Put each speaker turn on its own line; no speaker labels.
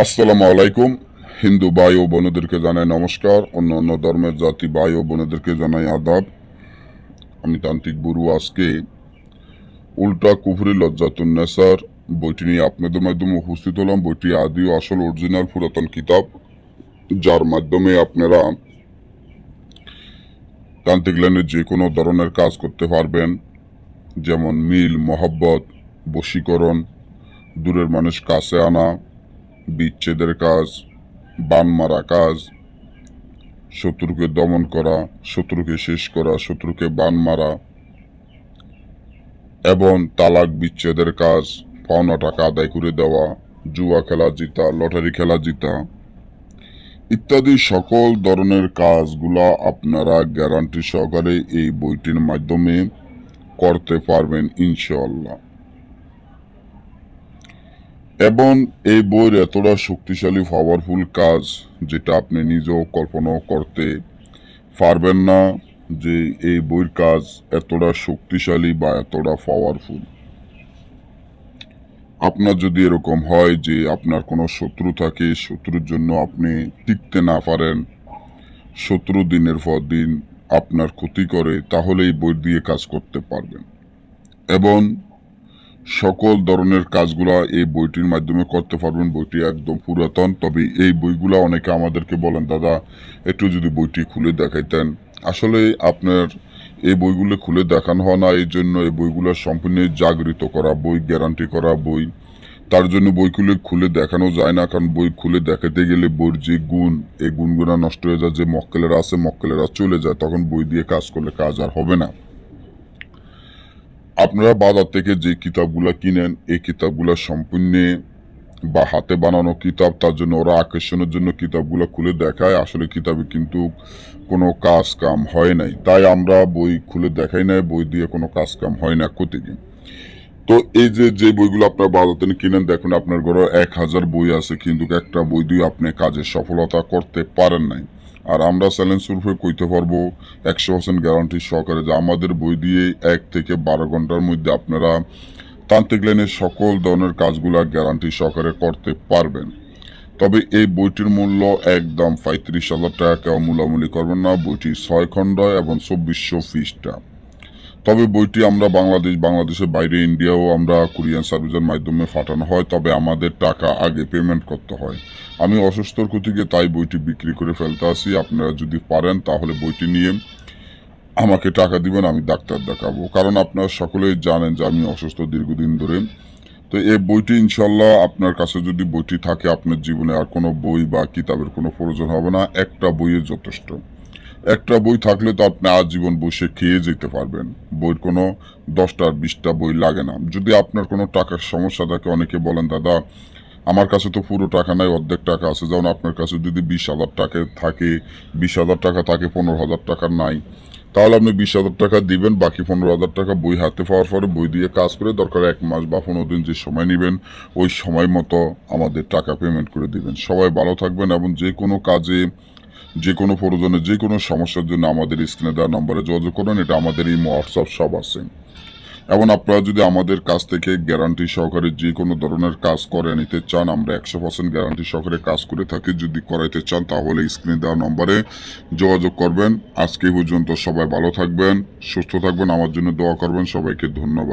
আসসালামু আলাইকুম। হিন্দু ভাই ও বোনেদেরকে জানাই নমস্কার। অন্য অন্য ধর্মের জাতি ভাই ও বোনেদেরকে জানাই আদাব। আমি তান্ত্রিক গুরু আজকে উল্টা কুফরি লজ্জাতুন নেসার বইটি নিয়ে আপনাদের মাধ্যমে উপস্থিত হলাম। বইটি আদি ও আসল অরিজিনাল পুরাতন কিতাব, যার মাধ্যমে আপনারা তান্ত্রিক লাইনের যে কোনো ধরনের কাজ করতে পারবেন। যেমন মিল, মহব্বত, বশীকরণ, দূরের মানুষ কাছে আনা বিচ্ছেদের কাজ, বান মারা কাজ, শত্রুকে দমন করা, শত্রুকে শেষ করা, শত্রুকে বান মারা এবং তালাক বিচ্ছেদের কাজ, পাওনা টাকা আদায় করে দেওয়া, জুয়া খেলা জিতা, লটারি খেলা জিতা ইত্যাদি সকল ধরনের কাজগুলা আপনারা গ্যারান্টি সহকারে এই বইটির মাধ্যমে করতে পারবেন ইনশাআল্লাহ। এবং এই বইয়ের এতটা শক্তিশালী পাওয়ারফুল কাজ যেটা আপনি নিজেও কল্পনাও করতে পারবেন না যে এই বইয়ের কাজ এতটা শক্তিশালী বা এতটা পাওয়ারফুল আপনার যদি এরকম হয় যে আপনার কোনো শত্রু থাকে, শত্রুর জন্য আপনি টিকতে না পারেন, শত্রু দিনের পর দিন আপনার ক্ষতি করে, তাহলে এই বই দিয়ে কাজ করতে পারবেন। এবং সকল ধরনের কাজগুলা এই বইটির মাধ্যমে করতে পারবেন। বইটি একদম পুরাতন, তবে এই বইগুলা অনেকে আমাদেরকে বলেন, দাদা, একটু যদি বইটি খুলে দেখাইতেন। আসলে আপনার এই বইগুলো খুলে দেখানো হয় না, এই জন্য এই বইগুলো সম্পূর্ণ জাগৃত করা, বই গ্যারান্টি করা বই। তার জন্য বইগুলো খুলে দেখানো যায় না, কারণ বই খুলে দেখাতে গেলে বইয়ের যে গুণ, এই গুণগুলো নষ্ট হয়ে যায়, যে মক্কেলেরা আছে, মক্কেলেরা চলে যায়, তখন বই দিয়ে কাজ করলে কাজ আর হবে না। আপনারা বাজার থেকে যে কিতাবগুলো কিনেন, এই কিতাবগুলো সম্পূর্ণ বা হাতে বানানো কিতাব, তার জন্য ওরা আকর্ষণের জন্য কিতাবগুলো খুলে দেখায়। আসলে কিতাবে কিন্তু কোনো কাজ কাম হয় নাই। তাই আমরা বই খুলে দেখাই নাই, বই দিয়ে কোনো কাজ কাম হয় না ক্ষতিকে তো এই যে যে বইগুলো আপনার থেকে কিনেন, দেখুন আপনার ঘরে এক হাজার বই আছে, কিন্তু একটা বই দিয়ে আপনি কাজের সফলতা করতে পারেন নাই। আর আমরা চ্যালেঞ্জ রূপে কইতে পারব একশো পার্সেন্ট গ্যারান্টি সহকারে যে আমাদের বই দিয়ে এক থেকে বারো ঘণ্টার মধ্যে আপনারা তান্ত্রিক লাইনের সকল ধরনের কাজগুলো গ্যারান্টি সহকারে করতে পারবেন। তবে এই বইটির মূল্য একদম পঁয়ত্রিশ হাজার টাকা, কেউ মূলামূলি করবেন না। বইটি ছয় খণ্ড এবং চব্বিশশো ফিসটা তবে বইটি আমরা বাংলাদেশ, বাংলাদেশের বাইরে, ইন্ডিয়াও আমরা কুরিয়ান সার্ভিসের মাধ্যমে পাঠানো হয়, তবে আমাদের টাকা আগে পেমেন্ট করতে হয়। আমি অসুস্থর ক্ষতিকে তাই বইটি বিক্রি করে ফেলতে আসি। আপনারা যদি পারেন, তাহলে বইটি নিয়ে আমাকে টাকা দিবেন, আমি ডাক্তার দেখাবো। কারণ আপনারা সকলেই জানেন যে আমি অসুস্থ দীর্ঘদিন ধরে। তো এই বইটি ইনশাল্লাহ আপনার কাছে যদি বইটি থাকে, আপনার জীবনে আর কোনো বই বা কিতাবের কোনো প্রয়োজন হবে না। একটা বইয়ের যথেষ্ট। একটা বই থাকলে তো আপনি আজীবন বসে খেয়ে যেতে পারবেন। বইয়ের কোনো দশটা বিশটা বই লাগে না। যদি আপনার কোনো টাকার সমস্যা থাকে, অনেকে বলেন, দাদা, আমার কাছে তো পুরো টাকা নাই, অর্ধেক টাকা আছে। যেমন আপনার কাছে যদি বিশ হাজার টাকা থাকে, বিশ হাজার টাকা থাকে, পনেরো হাজার টাকা নাই। তাহলে আপনি বিশ হাজার টাকা দিবেন, বাকি পনেরো হাজার টাকা বই হাতে পাওয়ার পরে বই দিয়ে কাজ করে দরকার এক মাস বা পনেরো দিন যে সময় নেবেন, ওই সময় মতো আমাদের টাকা পেমেন্ট করে দিবেন। সবাই ভালো থাকবেন এবং যে কোনো কাজে যে কোনো প্রয়োজনে যে কোনো সমস্যার জন্য আমাদের স্ক্রিনে দেওয়া নম্বরে যোগাযোগ করুন, এটা আমাদের এই হোয়াটসঅ্যাপ সব আছে। এবং আপনারা যদি আমাদের কাছ থেকে গ্যারান্টি সহকারে যে কোনো ধরনের কাজ করে নিতে চান, আমরা একশো পার্সেন্ট গ্যারান্টি সহকারে কাজ করে থাকি। যদি করাইতে চান, তাহলে স্ক্রিনে দেওয়া নম্বরে যোগাযোগ করবেন। আজকে পর্যন্ত সবাই ভালো থাকবেন, সুস্থ থাকবেন, আমার জন্য দোয়া করবেন, সবাইকে ধন্যবাদ।